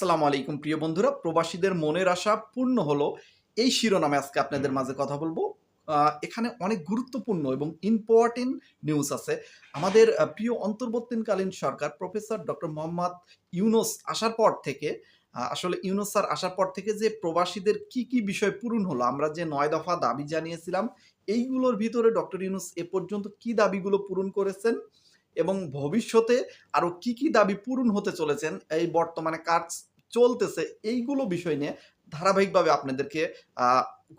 আসসালামু আলাইকুম, প্রিয় বন্ধুরা। প্রবাসীদের মনের আশা পূর্ণ হলো এই শিরোনামে আজকে আপনাদের মাঝে কথা বলব। এখানে অনেক গুরুত্বপূর্ণ এবং ইম্পর্টেন্ট নিউজ আছে। আমাদের প্রিয় অন্তর্বর্তীকালীন সরকার প্রফেসর ডক্টর মোহাম্মদ ইউনুস আসার পর থেকে আসলে ইউনুস স্যার আসার পর থেকে যে প্রবাসীদের কি কি বিষয় পূরণ হলো, আমরা যে নয় দফা দাবি জানিয়েছিলাম, এইগুলোর ভিতরে ডক্টর ইউনুস এ পর্যন্ত কি দাবিগুলো পূরণ করেছেন এবং ভবিষ্যতে আরও কি কি দাবি পূরণ হতে চলেছেন, এই বর্তমানে কাজ চলতেছে, এইগুলো বিষয় নিয়ে ধারাবাহিকভাবে আপনাদেরকে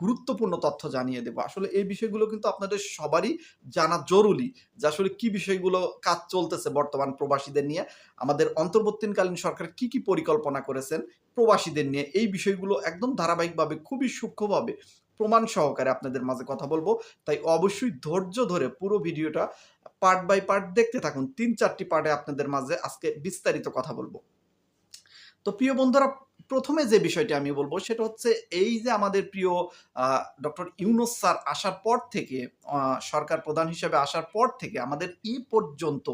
গুরুত্বপূর্ণ তথ্য জানিয়ে দেবো। আসলে এই বিষয়গুলো কিন্তু আপনাদের সবারই জানা জরুরি যে আসলে কি বিষয়গুলো কাজ চলতেছে বর্তমান প্রবাসীদের নিয়ে। আমাদের অন্তর্বর্তীকালীন সরকার কি কি পরিকল্পনা করেছেন প্রবাসীদের নিয়ে, এই বিষয়গুলো একদম ধারাবাহিকভাবে খুবই সূক্ষ্মভাবে প্রমাণ সহকারে আপনাদের মাঝে কথা বলব। তাই অবশ্যই ধৈর্য ধরে পুরো ভিডিওটা পার্ট বাই পার্ট দেখতে থাকুন। তিন চারটি পার্টে আপনাদের মাঝে আজকে বিস্তারিত কথা বলব। তো প্রিয় বন্ধুরা, প্রথমে যে বিষয়টি আমি বলব সেটা হচ্ছে এই যে আমাদের প্রিয় ডক্টর ইউনুস স্যার আসার পর থেকে সরকার প্রধান হিসেবে আসার পর থেকে আমাদের এই পর্যন্ত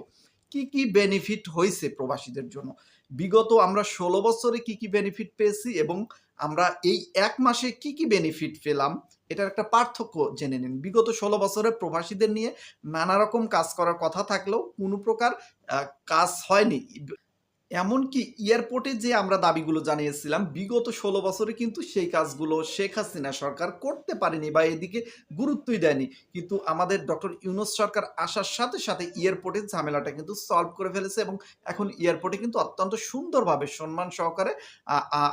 কি কি বেনিফিট হয়েছে প্রবাসীদের জন্য? বিগত আমরা ষোলো বছরে কি কি বেনিফিট পেয়েছি এবং আমরা এই এক মাসে কি কি বেনিফিট পেলাম? এটার একটা পার্থক্য জেনে নিন। বিগত ষোলো বছরে প্রবাসীদের নিয়ে নানা রকম কাজ করার কথা থাকলেও কোনো প্রকার কাজ হয়নি। এমনকি এয়ারপোর্টে যে আমরা দাবিগুলো জানিয়েছিলাম, বিগত ষোলো বছরে কিন্তু সেই কাজগুলো শেখ হাসিনা সরকার করতে পারেনি বা এদিকে গুরুত্বই দেয়নি। কিন্তু আমাদের ডক্টর ইউনুস সরকার আসার সাথে সাথে এয়ারপোর্টের ঝামেলাটা কিন্তু সলভ করে ফেলেছে এবং এখন এয়ারপোর্টে কিন্তু অত্যন্ত সুন্দরভাবে সম্মান সহকারে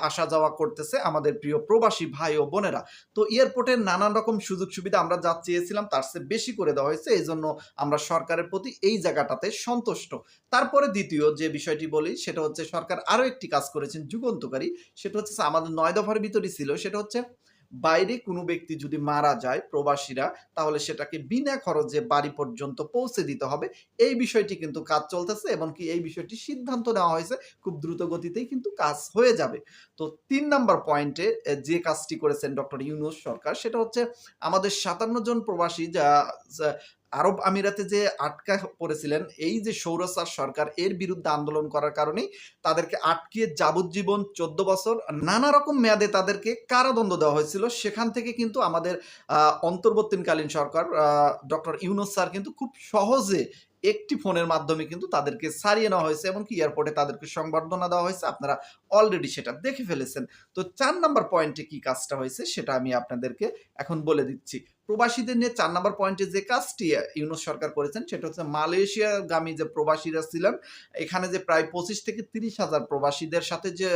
আসা যাওয়া করতেছে আমাদের প্রিয় প্রবাসী ভাই ও বোনেরা। তো এয়ারপোর্টের নানান রকম সুযোগ সুবিধা আমরা যা চেয়েছিলাম তার চেয়ে বেশি করে দেওয়া হয়েছে, এই জন্য আমরা সরকারের প্রতি এই জায়গাটাতে সন্তুষ্ট। তারপরে দ্বিতীয় যে বিষয়টি বলি সেটা হচ্ছে সরকার আরও একটি কাজ করেছেন যুগান্তকারী। সেটা হচ্ছে আমাদের নয় দফার ভিতরই ছিল, সেটা হচ্ছে বাইরে কোনো ব্যক্তি যদি মারা যায় প্রবাসীরা, তাহলে সেটাকে বিনা খরচে বাড়ি পর্যন্ত পৌঁছে দিতে হবে। এই বিষয়টি কিন্তু কাজ চলতেছে এবং কি এই বিষয়টি সিদ্ধান্ত নেওয়া হয়েছে, খুব দ্রুত গতিতেই কিন্তু কাজ হয়ে যাবে। তো তিন নাম্বার পয়েন্টে যে কাজটি করেছেন ডক্টর ইউনুস সরকার, সেটা হচ্ছে আমাদের সাতান্ন জন প্রবাসী যা- আরব আমিরাতে যে আটকা পড়েছিলেন, এই যে সৌরসার সরকার এর বিরুদ্ধে আন্দোলন করার কারণেই তাদেরকে আটকিয়ে যাবজ্জীবন চোদ্দ বছর নানা রকম মেয়াদে তাদেরকে কারাদণ্ড দেওয়া হয়েছিল। সেখান থেকে কিন্তু আমাদের অন্তর্বর্তীকালীন সরকার ডক্টর ইউনুস স্যার কিন্তু খুব সহজে একটি ফোনের মাধ্যমে কিন্তু তাদেরকে সারিয়ে নেওয়া হয়েছে এবং কি এয়ারপোর্টে তাদেরকে সংবর্ধনা দেওয়া হয়েছে। আপনারা অলরেডি সেটা দেখে ফেলেছেন। তো চার নাম্বার পয়েন্টে কি কাজটা হয়েছে সেটা আমি আপনাদেরকে এখন বলে দিচ্ছি। প্রবাসীদের নিয়ে চার নাম্বার পয়েন্টে যে কাজটি ইউনুস সরকার করেছেন, সেটা হচ্ছে মালয়েশিয়াগামী যে প্রবাসীরা ছিলেন, এখানে যে প্রায় পঁচিশ থেকে তিরিশ হাজার প্রবাসীদের সাথে যে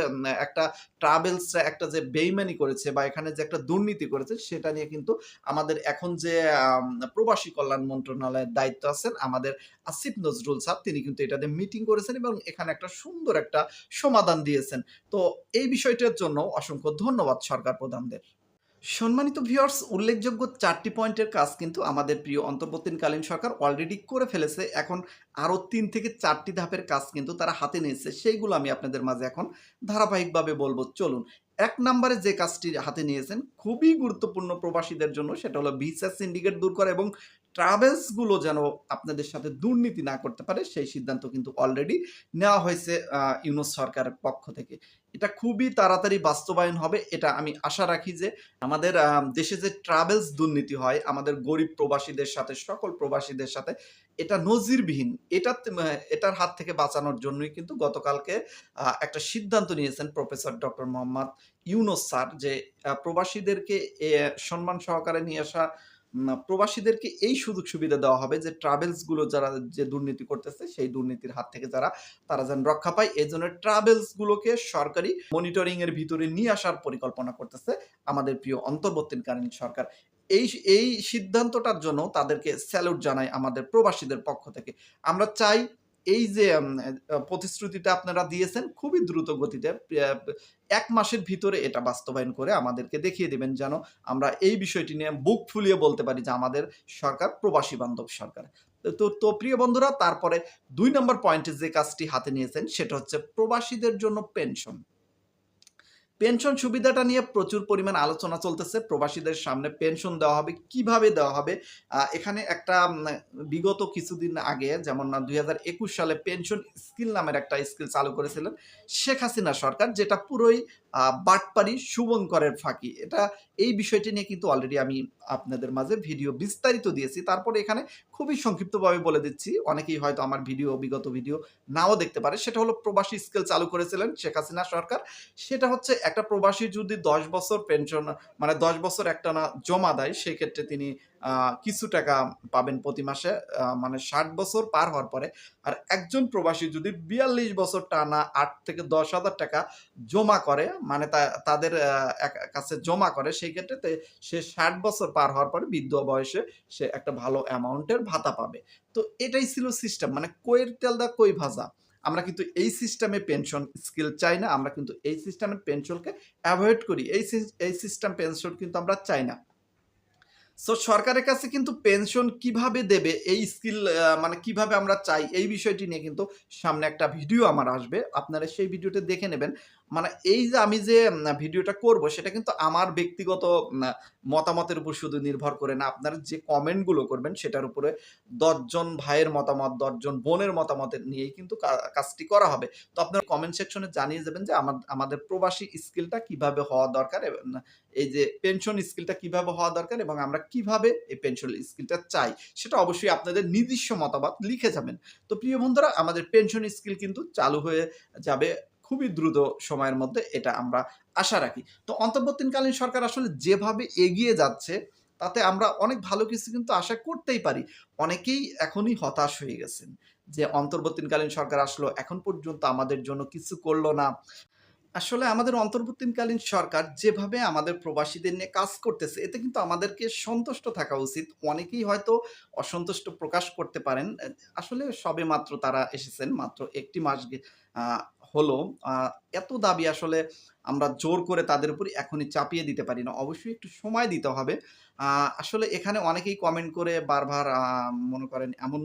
একটা ট্রাভেলস একটা যে বেইমানি করেছে বা এখানে যে একটা দুর্নীতি করেছে, সেটা নিয়ে কিন্তু আমাদের এখন যে প্রবাসী কল্যাণ মন্ত্রণালয়ের দায়িত্ব আছেন, আমাদের আসিফ নজরুল সাহেব, তিনি কিন্তু এটাতে মিটিং করেছেন এবং এখানে একটা সুন্দর একটা সমাধান দিয়েছেন। তো এই বিষয়টার জন্য অসংখ্য ধন্যবাদ সরকার প্রধানদের। সম্মানিত ভিউয়ার্স উল্লেখযোগ্য চারটি পয়েন্টের কাজ কিন্তু আমাদের প্রিয় অন্তর্বর্তীকালীন সরকার অলরেডি করে ফেলেছে। এখন আরও তিন থেকে চারটি ধাপের কাজ কিন্তু তারা হাতে নিয়েছে। সেইগুলো আমি আপনাদের মাঝে এখন ধারাবাহিকভাবে বলব। চলুন এক নম্বরে যে কাজটি হাতে নিয়েছেন খুবই গুরুত্বপূর্ণ প্রবাসীদের জন্য সেটা হলো ভিসা সিন্ডিকেট দূর করা এবং ট্রাভেলসগুলো যেন আপনাদের সাথে দুর্নীতি না করতে পারে সেই সিদ্ধান্ত কিন্তু অলরেডি নেওয়া হয়েছে আহ, ইউনুস সরকারের পক্ষ থেকে। এটা খুবই তাড়াতাড়ি বাস্তবায়ন হবে এটা আমি আশা রাখি যে আমাদের দেশে যে ট্রাভেলস দুর্নীতি হয় আমাদের গরিব প্রবাসীদের সাথে সকল প্রবাসীদের সাথে এটা নজিরবিহীন। এটা এটার হাত থেকে বাঁচানোর জন্যই কিন্তু গতকালকে একটা সিদ্ধান্ত নিয়েছেন professor doctor Mohammad Yunus sir যে প্রবাসীদেরকে সম্মান সহকারে নিয়ে আসা প্রবাসীদেরকে এই সুযোগ সুবিধা দেওয়া হবে যে ট্রাভেলসগুলো যারা যে দুর্নীতি করতেছে, সেই দুর্নীতির হাত থেকে যারা, তারা যেন রক্ষা পায়। এই জন্য ট্রাভেলস গুলোকে সরকারি মনিটরিং এর ভিতরে নিয়ে আসার পরিকল্পনা করতেছে আমাদের প্রিয় অন্তর্বর্তীকালীন সরকার। এই এই সিদ্ধান্তটার জন্য তাদেরকে স্যালুট জানাই আমাদের প্রবাসীদের পক্ষ থেকে। আমরা চাই এই যে প্রতিশ্রুতিটা আপনারা দিয়েছেন, খুবই দ্রুত গতিতে এক মাসের ভিতরে এটা বাস্তবায়ন করে আমাদেরকে দেখিয়ে দেবেন যেন আমরা এই বিষয়টি নিয়ে বুক ফুলিয়ে বলতে পারি যে আমাদের সরকার প্রবাসী বান্ধব সরকার। তো তো প্রিয় বন্ধুরা, তারপরে দুই নম্বর পয়েন্টে যে কাজটি হাতে নিয়েছেন, সেটা হচ্ছে প্রবাসীদের জন্য পেনশন পেনশন সুবিধাটা নিয়ে প্রচুর পরিমাণ আলোচনা চলতেছে। প্রবাসীদের সামনে পেনশন দেওয়া হবে, কীভাবে দেওয়া হবে? এখানে একটা বিগত কিছুদিন আগে, যেমন দুই হাজার একুশ সালে পেনশন স্কিল নামের একটা স্কিল চালু করেছিলেন শেখ হাসিনা সরকার, যেটা পুরোই বাটপারি শুভঙ্করের ফাঁকি। এটা এই বিষয়টি নিয়ে কিন্তু অলরেডি আমি আপনাদের মাঝে ভিডিও বিস্তারিত দিয়েছি। তারপরে এখানে খুবই সংক্ষিপ্তভাবে বলে দিচ্ছি। অনেকেই হয়তো আমার ভিডিও বিগত ভিডিও নাও দেখতে পারে। সেটা হলো প্রবাসী স্কেল চালু করেছিলেন শেখ হাসিনা সরকার। সেটা হচ্ছে একটা প্রবাসী যদি দশ বছর পেনশন মানে দশ বছর একটা না জমা দেয়, সেক্ষেত্রে তিনি কিছু টাকা পাবেন প্রতি মাসে মানে ষাট বছর পার হওয়ার পরে। আর একজন প্রবাসী যদি বিয়াল্লিশ বছর টানা আট থেকে দশ হাজার টাকা জমা করে মানে তাদের কাছে জমা করে, সেই ক্ষেত্রে সে ষাট বছর পার হওয়ার পরে বৃদ্ধ বয়সে সে একটা ভালো অ্যামাউন্টের ভাতা পাবে। তো এটাই ছিল সিস্টেম মানে কইয়ের তেল দা কই ভাজা? আমরা কিন্তু এই সিস্টেমে পেনশন স্কিল চাই না, আমরা কিন্তু এই সিস্টেমের পেনশনকে অ্যাভয়েড করি। এই এই সিস্টেম পেনশন কিন্তু আমরা চাই না। সো সরকারের কাছে কিন্তু পেনশন কীভাবে দেবে, এই স্কিল মানে কীভাবে আমরা চাই, এই বিষয়টি নিয়ে কিন্তু সামনে একটা ভিডিও আমার আসবে। আপনারা সেই ভিডিওটা দেখে নেবেন। মানে এই যে আমি যে ভিডিওটা করব, সেটা কিন্তু আমার ব্যক্তিগত মতামতের উপর শুধু নির্ভর করে না। আপনারা যে কমেন্টগুলো করবেন, সেটার উপরে দশজন ভাইয়ের মতামত, দশজন বোনের মতামতের নিয়েই কিন্তু কাজটি করা হবে। তো আপনার কমেন্ট সেকশনে জানিয়ে যাবেন যে, আমার, আমাদের প্রবাসী স্কিলটা কীভাবে হওয়া দরকার এবং, এই যে পেনশন স্কিলটা কীভাবে হওয়া দরকার এবং আমরা কীভাবে এই পেনশন স্কিলটা চাই, সেটা অবশ্যই আপনাদের নিজস্ব মতামত লিখে যাবেন। তো প্রিয় বন্ধুরা, আমাদের পেনশন স্কিল কিন্তু চালু হয়ে যাবে খুবই দ্রুত সময়ের মধ্যে এটা আমরা আশা রাখি। তো অন্তর্বর্তীকালীন সরকার আসলে যেভাবে এগিয়ে যাচ্ছে, তাতে আমরা অনেক ভালো কিছু কিন্তু আশা করতেই পারি। অনেকেই এখনই হতাশ হয়ে গেছেন যে অন্তর্বর্তীকালীন সরকার আসলো, এখন পর্যন্ত আমাদের জন্য কিছু করল না। আসলে আমাদের অন্তর্বর্তীকালীন সরকার যেভাবে আমাদের প্রবাসীদের নিয়ে কাজ করতেছে, এতে কিন্তু আমাদেরকে সন্তুষ্ট থাকা উচিত। অনেকেই হয়তো অসন্তুষ্ট প্রকাশ করতে পারেন। আসলে সবে মাত্র তারা এসেছেন, মাত্র একটি মাস হলো এত দাবি আসলে আমরা জোর করে তাদের উপর এখনই চাপিয়ে দিতে পারি না। অবশ্যই একটু সময় দিতে হবে। আসলে এখানে অনেকেই কমেন্ট করে বারবার মনে করেন এমন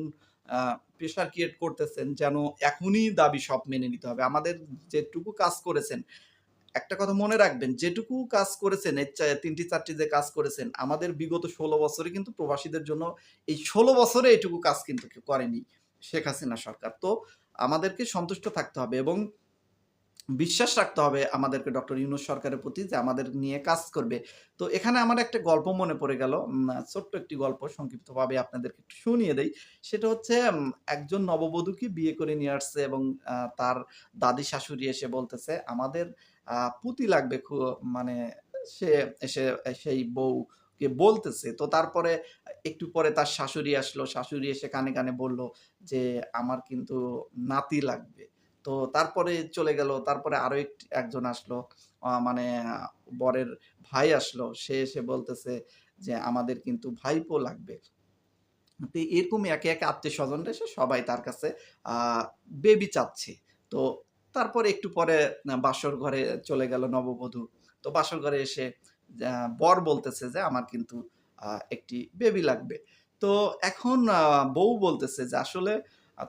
প্রেশার ক্রিয়েট করতেছেন যেন এখনই দাবি সব মেনে নিতে হবে। আমাদের যেটুকু কাজ করেছেন, একটা কথা মনে রাখবেন, যেটুকু কাজ করেছেন তিনটি চারটি যে কাজ করেছেন, আমাদের বিগত ষোলো বছরে কিন্তু প্রবাসীদের জন্য এই ষোলো বছরে এটুকু কাজ কিন্তু করেনি শেখ হাসিনা সরকার। তো আমাদেরকে সন্তুষ্ট থাকতে হবে এবং বিশ্বাস রাখতে হবে আমাদেরকে ডক্টর ইউনুস সরকারের প্রতি যে আমাদের নিয়ে কাজ করবে। তো এখানে আমার একটা গল্প মনে পড়ে গেল। ছোট্ট একটি গল্প সংক্ষিপ্তভাবে আপনাদেরকে একটু শুনিয়ে দেই। সেটা হচ্ছে একজন নববধূকে বিয়ে করে নিয়ে আসছে এবং তার দাদি শাশুড়ি এসে বলতেছে, আমাদের পুতি লাগবে মানে সে, এসে, সেই বউকে বলতেছে। তো তারপরে একটু পরে তার শাশুড়ি আসলো। শাশুড়ি এসে কানে কানে বলল যে, আমার কিন্তু নাতি লাগবে। তো তারপরে চলে গেল। তারপরে আরও একজন আসলো। মানে বরের ভাই আসলো। সে এসে বলতেছে যে, আমাদের কিন্তু ভাইপো লাগবে। তো এরকম একে একে আত্মীয় স্বজনরা এসে সবাই তার কাছে বেবি চাচ্ছে। তো তারপরে একটু পরে বাসর ঘরে চলে গেল নববধূ। তো বাসর ঘরে এসে বর বলতেছে যে আমার কিন্তু একটি বেবি লাগবে। তো এখন বউ বলতেছে যে আসলে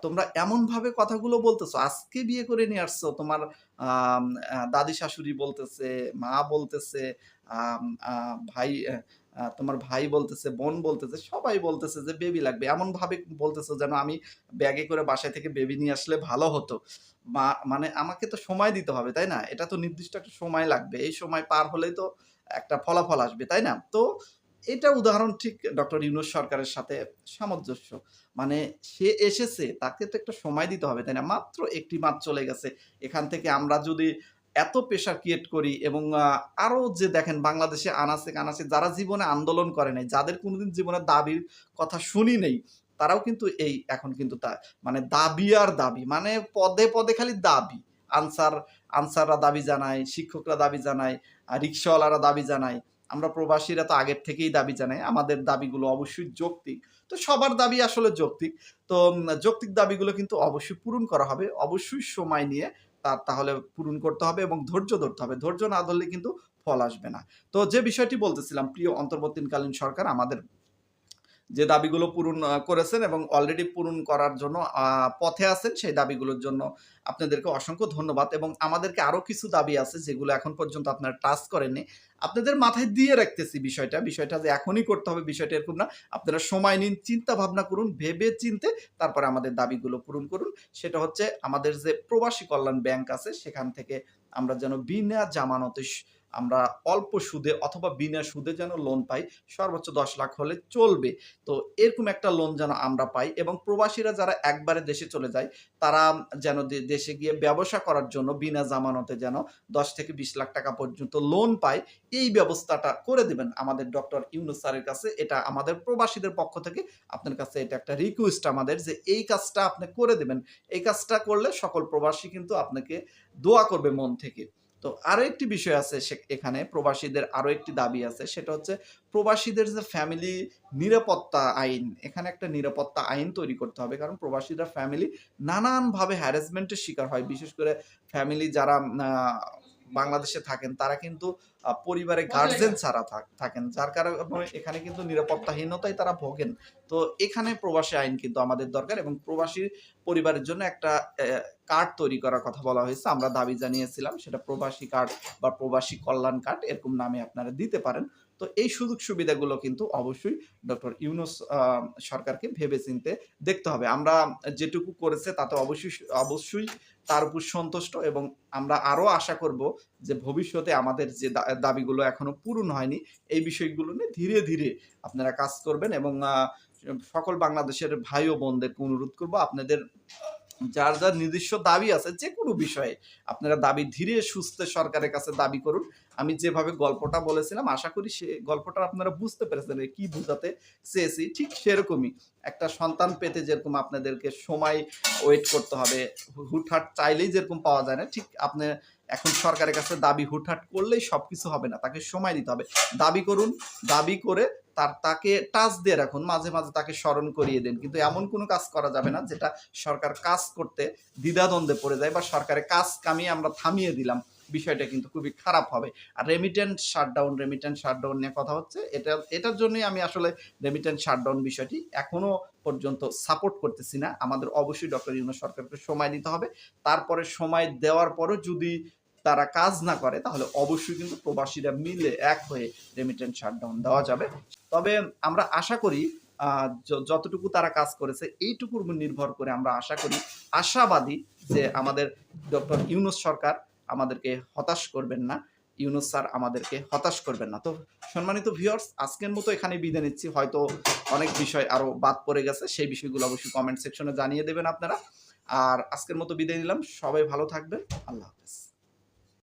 তোমরা এমন ভাবে কথাগুলো বলতেছো, আজকে বিয়ে করে নিয়ে আসছো, তোমার দাদি শাশুড়ি বলতেছে, মা বলতেছে ভাই তোমার ভাই বলতেছে, বোন বলতেছে, সবাই বলতেছে যে বেবি লাগবে। এমন ভাবে বলতেছে যেন আমি ব্যাগে করে বাসায় থেকে বেবি নিয়ে আসলে ভালো হতো। মানে আমাকে তো সময় দিতে হবে, তাই না? এটা তো নির্দিষ্ট একটা সময় লাগবে। এই সময় পার হলেই তো একটা ফলাফল আসবে, তাই না? তো এটা উদাহরণ ঠিক ডক্টর ইউনুস সরকারের সাথে সামঞ্জস্য। মানে সে এসেছে, তাকে তো একটা সময় দিতে হবে, তাই না? মাত্র একটি মাস চলে গেছে। এখান থেকে আমরা যদি এত প্রেশার ক্রিয়েট করি এবং আরও যে দেখেন বাংলাদেশে আনাসে কানাসে যারা জীবনে আন্দোলন করে নাই, যাদের কোনোদিন জীবনে দাবির কথা শুনি নেই তারাও কিন্তু এই এখন কিন্তু তা মানে দাবি আর দাবি মানে পদে পদে খালি দাবি। আনসার, আনসাররা দাবি জানায়, শিক্ষকরা দাবি জানায় রিক্সাওয়ালারা দাবি জানায়। আমরা প্রবাসীরা তো আগের থেকেই দাবি জানাই, আমাদের দাবিগুলো অবশ্যই যৌক্তিক। তো সবার দাবি আসলে যৌক্তিক। তো যৌক্তিক দাবিগুলো কিন্তু অবশ্যই পূরণ করা হবে। অবশ্যই সময় নিয়ে তার তাহলে পূরণ করতে হবে এবং ধৈর্য ধরতে হবে। ধৈর্য না ধরলে কিন্তু ফল আসবে না। তো যে বিষয়টি বলতেছিলাম, প্রিয় অন্তর্বর্তীকালীন সরকার আমাদের যে দাবিগুলো পূরণ করেছেন এবং অলরেডি পূরণ করার জন্য পথে আছেন, সেই দাবিগুলোর জন্য আপনাদেরকে অসংখ্য ধন্যবাদ এবং আমাদেরকে আরও কিছু দাবি আছে যেগুলো এখন পর্যন্ত আপনারা টাচ করেননি। আপনাদের মাথায় দিয়ে রাখতেছি বিষয়টা। বিষয়টা যে এখনই করতে হবে বিষয়টা এরকম না। আপনারা সময় নিন, চিন্তা ভাবনা করুন, ভেবে চিনতে তারপরে আমাদের দাবিগুলো পূরণ করুন। সেটা হচ্ছে আমাদের যে প্রবাসী কল্যাণ ব্যাংক আছে, সেখান থেকে আমরা যেন বিনা জামানতে আমরা অল্প সুদে অথবা বিনা সুদে যেন লোন পাই, সর্বোচ্চ দশ লাখ হলে চলবে। তো এরকম একটা লোন যেন আমরা পাই এবং প্রবাসীরা যারা একবারে দেশে চলে যায়, তারা যেন দেশে গিয়ে ব্যবসা করার জন্য বিনা জামানতে যেন দশ থেকে বিশ লাখ টাকা পর্যন্ত লোন পায়, এই ব্যবস্থাটা করে দেবেন। আমাদের ডক্টর ইউনুস স্যারের কাছে এটা আমাদের প্রবাসীদের পক্ষ থেকে আপনার কাছে এটা একটা রিকোয়েস্ট আমাদের যে এই কাজটা আপনি করে দেবেন। এই কাজটা করলে সকল প্রবাসী কিন্তু আপনাকে দোয়া করবে মন থেকে। তো আরও একটি বিষয় আছে এখানে প্রবাসীদের আরও একটি দাবি আছে, সেটা হচ্ছে প্রবাসীদের যে ফ্যামিলি নিরাপত্তা আইন, এখানে একটা নিরাপত্তা আইন তৈরি করতে হবে, কারণ প্রবাসীরা ফ্যামিলি নানানভাবে হ্যারাসমেন্টের শিকার হয়, বিশেষ করে ফ্যামিলি যারা বাংলাদেশে থাকেন তারা কিন্তু পরিবারে গার্জেন ছাড়া থাকেন যার কারণে এখানে কিন্তু নিরাপত্তাহীনতায় তারা ভোগেন। তো এখানে প্রবাসী আইন কিন্তু আমাদের দরকার এবং প্রবাসী পরিবারের জন্য একটা কার্ড তৈরি করার কথা বলা হয়েছে। আমরা দাবি জানিয়েছিলাম সেটা প্রবাসী কার্ড বা প্রবাসী কল্যাণ কার্ড এরকম নামে আপনারা দিতে পারেন। তো এই সুযোগ সুবিধাগুলো কিন্তু অবশ্যই ডক্টর ইউনুস সরকারকে ভেবে চিনতে দেখতে হবে। আমরা যেটুকু করেছে তাতে অবশ্যই অবশ্যই তার উপর সন্তুষ্ট এবং আমরা আরও আশা করব যে ভবিষ্যতে আমাদের যে দাবিগুলো এখনও পূরণ হয়নি, এই বিষয়গুলো নিয়ে ধীরে ধীরে আপনারা কাজ করবেন এবং সকল বাংলাদেশের ভাই ও বোনদেরকে অনুরোধ করব আপনাদের যার যার নিজস্ব দাবি আছে, যে কোনো বিষয়ে আপনারা দাবি ধীরে সুস্থে সরকারের কাছে দাবি করুন। আমি যেভাবে গল্পটা বলেছিলাম, আশা করি সে গল্পটা আপনারা বুঝতে পেরেছেন কি বুঝাতে চেয়েছি। ঠিক সেরকমই একটা সন্তান পেতে যেরকম আপনাদেরকে সময় ওয়েট করতে হবে, হুটহাট চাইলেই যেরকম পাওয়া যায় না, ঠিক আপনি এখন সরকারের কাছে দাবি হুটহাট করলেই সব কিছু হবে না, তাকে সময় দিতে হবে। দাবি করুন, দাবি করে তার, তাকে টাচ দিয়ে রাখুন, মাঝে মাঝে তাকে স্মরণ করিয়ে দেন। কিন্তু এমন কোনো কাজ করা যাবে না যেটা সরকার কাজ করতে দ্বিধাদ্বন্দ্বে পড়ে যায় বা সরকারের কাজ কামিয়ে আমরা থামিয়ে দিলাম। বিষয়টা কিন্তু খুবই খারাপ হবে। আর রেমিটেন্ট শাটডাউন রেমিটেন্ট শাটডাউন নিয়ে কথা হচ্ছে, এটা, এটার জন্যই আমি আসলে রেমিটেন্ট শাটডাউন বিষয়টি এখনও পর্যন্ত সাপোর্ট করতেছি না। আমাদের অবশ্যই ডক্টর ইউনুস সরকারকে সময় দিতে হবে। তারপরে সময় দেওয়ার পরও যদি তারা কাজ না করে, তাহলে অবশ্যই কিন্তু প্রবাসীরা মিলে এক হয়ে রেমিটেন্ট শাটডাউন দেওয়া যাবে। তবে আমরা আশা করি যতটুকু তারা কাজ করেছে, এইটুকুর উপর নির্ভর করে আমরা আশা করি, আশাবাদী যে আমাদের ডক্টর ইউনুস সরকার আমাদেরকে হতাশ করবেন না। ইউনুস স্যার আমাদেরকে হতাশ করবেন না। তো সম্মানিত ভিউয়ার্স আজকের মতো এখানে বিদে নিচ্ছি। হয়তো অনেক বিষয় আরও বাদ পড়ে গেছে, সেই বিষয়গুলো অবশ্যই কমেন্ট সেকশনে জানিয়ে দেবেন আপনারা। আর আজকের মতো বিদায় নিলাম। সবাই ভালো থাকবেন। আল্লাহ হাফেজ।